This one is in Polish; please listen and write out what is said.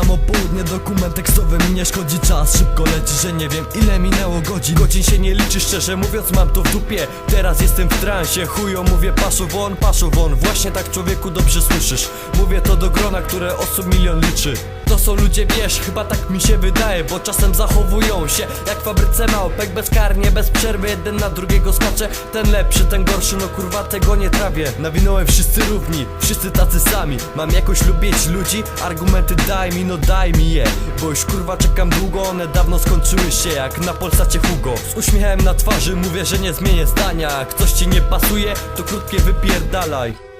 samo południe dokument tekstowy mi nie szkodzi czas. Szybko leci, że nie wiem ile minęło godzin. Godzin się nie liczy, szczerze mówiąc mam to w dupie. Teraz jestem w transie, chujo mówię paszu won, paszu won. Właśnie tak człowieku dobrze słyszysz. Mówię to do grona, które osób milion liczy to są ludzie, wiesz, chyba tak mi się wydaje Bo czasem zachowują się jak w fabryce małpek Bezkarnie, bez przerwy, jeden na drugiego skacze. Ten lepszy, ten gorszy, no kurwa tego nie trawię. Nawinąłem wszyscy równi, wszyscy tacy sami. Mam jakoś lubić ludzi, argumenty daj mi, no daj mi je. Bo już kurwa czekam długo, one dawno skończyły się Jak na Polsacie Hugo. Z uśmiechem na twarzy mówię, że nie zmienię zdania. Jak coś ci nie pasuje, to krótkie wypierdalaj